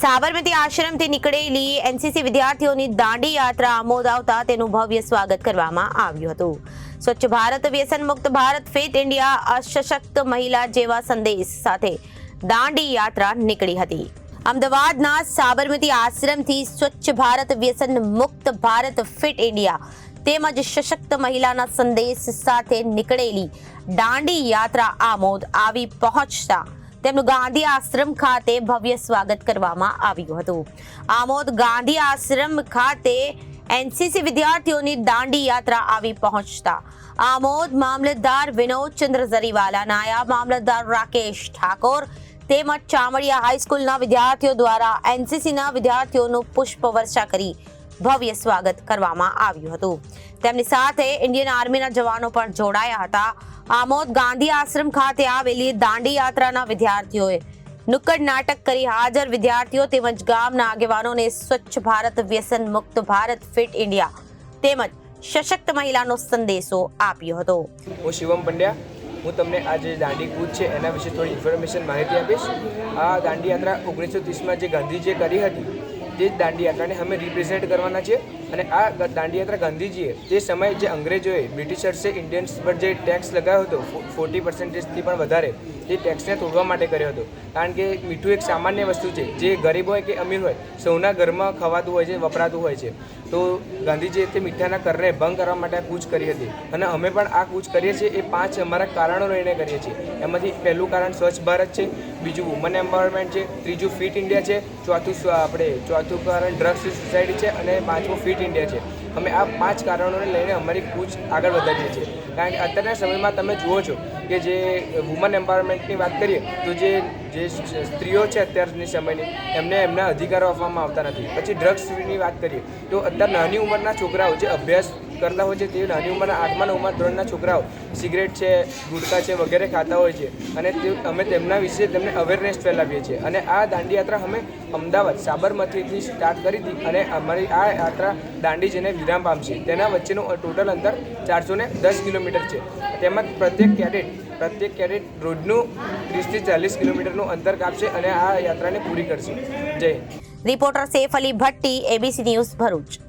સાબરમતી આશ્રમથી નીકળેલી એનસીસી વિદ્યાર્થીઓની દાંડી યાત્રા આમોદ આવતા તેનું ભવ્ય સ્વાગત કરવામાં આવ્યું હતું. સ્વચ્છ ભારત વ્યસન મુક્ત ભારત, ફિટ ઇન્ડિયા, અસશક્ત મહિલા જેવા સંદેશ સાથે દાંડી યાત્રા નીકળી હતી. અમદાવાદના સાબરમતી આશ્રમથી સ્વચ્છ ભારત વ્યસન મુક્ત ભારત, ફિટ ઇન્ડિયા તેમજ સશક્ત મહિલાના સંદેશ સાથે નીકળેલી દાંડી યાત્રા આમોદ આવી પહોંચતા તેમનું ગાંધી આશ્રમ ખાતે ભવ્ય સ્વાગત કરવામાં આવ્યું હતું. આમોદ ગાંધી આશ્રમ ખાતે એનસીસી વિદ્યાર્થીઓની દાંડી યાત્રા આવી પહોંચતા આમોદ મામલતદાર વિનોદ ચંદ્ર ઝરીવાલા નાયબ મામલતદાર રાકેશ ઠાકોર તેમજ ચામડિયા હાઈસ્કૂલના વિદ્યાર્થીઓ દ્વારા એનસીસીના વિદ્યાર્થીઓનું પુષ્પ વર્ષા કરી ભવ્ય સ્વાગત કરવામાં આવ્યું હતું. તેમની સાથે ઇન્ડિયન આર્મીના જવાનો પણ જોડાયા હતા. આમોદ ગાંધી આશ્રમ ખાતે આવેલી દાંડી યાત્રાના વિદ્યાર્થીઓએ નુક્કડ નાટક કરી હાજર વિદ્યાર્થીઓ તેમજ ગામના આગેવાનોને સ્વચ્છ ભારત, વ્યસન મુક્ત ભારત, ફિટ ઇન્ડિયા તેમજ સશક્ત મહિલાનો સંદેશો આપ્યો હતો. હું શિવમ પંડ્યા. હું તમને આ દાંડી કૂદ છે એના વિશે થોડી ઇન્ફોર્મેશન માહિતી આપીશ. આ દાંડી યાત્રા ઓગણીસો ત્રીસમાં જે ગાંધીજીએ કરી હતી તે જ દાંડી યાત્રાને અમે રિપ્રેઝેન્ટ કરવાના છે અને આ દાંડી યાત્રા ગાંધીજીએ તે સમયે જે અંગ્રેજોએ બ્રિટિશર્સે ઇન્ડિયન્સ પર જે ટેક્સ લગાવ્યો હતો ફોર્ટી પર્સન્ટેજથી પણ વધારે, તે ટેક્સને તોડવા માટે કર્યો હતો. કારણ કે મીઠું એક સામાન્ય વસ્તુ છે, જે ગરીબ હોય કે અમીર હોય, સૌના ઘરમાં ખવાતું હોય છે, વપરાતું હોય છે. તો ગાંધીજીએ તે મીઠાના કરને ભંગ કરવા માટે આ કૂચ કરી હતી. અને અમે પણ આ કૂચ કરીએ છીએ એ પાંચ અમારા કારણો લઈને કરીએ છીએ. એમાંથી પહેલું કારણ સ્વચ્છ ભારત છે બીજું વુમન એમ્પાવરમેન્ટ છે, ત્રીજું ફિટ ઇન્ડિયા છે, ચોથું આપણે ચોથું કારણ ડ્રગ્સ સોસાયટી છે અને પાંચમું ફિટ ઇન્ડિયા છે. અમે આ પાંચ કારણોને લઈને અમારી કૂચ આગળ વધારીએ છીએ. કારણ કે અત્યારના સમયમાં તમે જુઓ છો કે જે વુમન એમ્પાવરમેન્ટની વાત કરીએ, તો જે જે સ્ત્રીઓ છે અત્યારની સમયની, એમને એમના અધિકારો આપવામાં આવતા નથી. પછી ડ્રગ્સની વાત કરીએ, તો અત્યારે નાની ઉંમરના છોકરાઓ જે અભ્યાસ કરતા હોય છે, તે નાની ઉંમરના આઠમા નવમા ધોરણના છોકરાઓ સિગરેટ છે, ગુટકા છે, વગેરે ખાતા હોય છે. અને તે, અમે તેમના વિશે તેમને અવેરનેસ ફેલાવીએ છીએ. અને આ દાંડી યાત્રા અમે અમદાવાદ, સાબરમતીથી સ્ટાર્ટ કરી હતી અને અમારી આ યાત્રા દાંડી જઈને વિરામ પામશે તેના વચ્ચેનું ટોટલ અંતર ચારસો દસ કિલોમીટર છે. તેમાં પ્રત્યેક કેડેટ પ્રત્યેક કેડેટ રોજનું ત્રીસથી ચાલીસ કિલોમીટરનું અંતર કાપશે અને આ યાત્રાને પૂરી કરશે. જય reporter Saif Ali Bhatti ABC news Bharuch.